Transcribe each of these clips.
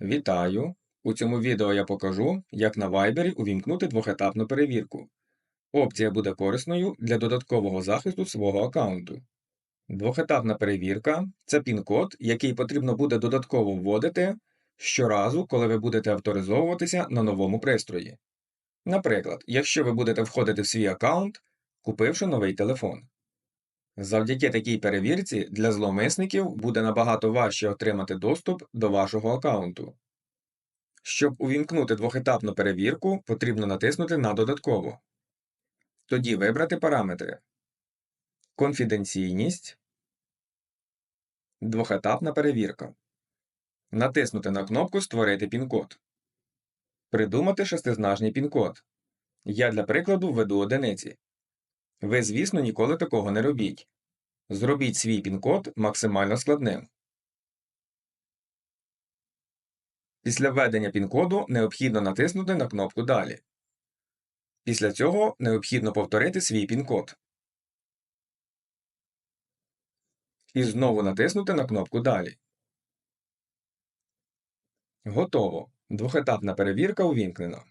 Вітаю! У цьому відео я покажу, як на Viber увімкнути двохетапну перевірку. Опція буде корисною для додаткового захисту свого аккаунту. Двохетапна перевірка це пін-код, який потрібно буде додатково вводити щоразу, коли ви будете авторизовуватися на новому пристрої. Наприклад, якщо ви будете входити в свій аккаунт, купивши новий телефон. Завдяки такій перевірці для зловмисників буде набагато важче отримати доступ до вашого аккаунту. Щоб увімкнути двохетапну перевірку, потрібно натиснути на Додатково. Тоді вибрати параметри Конфіденційність, Двохетапна перевірка. Натиснути на кнопку Створити пін-код. Придумати шестизначний пін-код. Я для прикладу введу одиниці. Ви, звісно, ніколи такого не робіть. Зробіть свій пін-код максимально складним. Після введення пін-коду необхідно натиснути на кнопку Далі. Після цього необхідно повторити свій пін-код. І знову натиснути на кнопку Далі. Готово. Двохетапна перевірка увімкнена.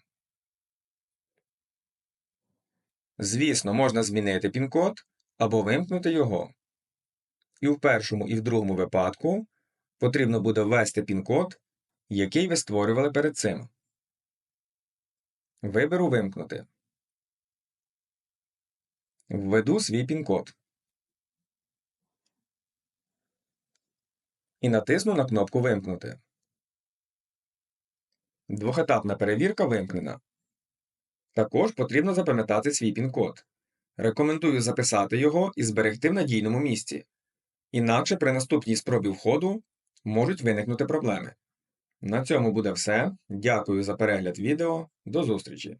Звісно, можна змінити пін-код або вимкнути його. І в першому і в другому випадку потрібно буде ввести пін-код, який ви створювали перед цим. Виберу Вимкнути. Введу свій пін-код. І натисну на кнопку Вимкнути. Двохетапна перевірка вимкнена. Також потрібно запам'ятати свій пін-код. Рекомендую записати його і зберегти в надійному місці. Інакше при наступній спробі входу можуть виникнути проблеми. На цьому буде все. Дякую за перегляд відео. До зустрічі!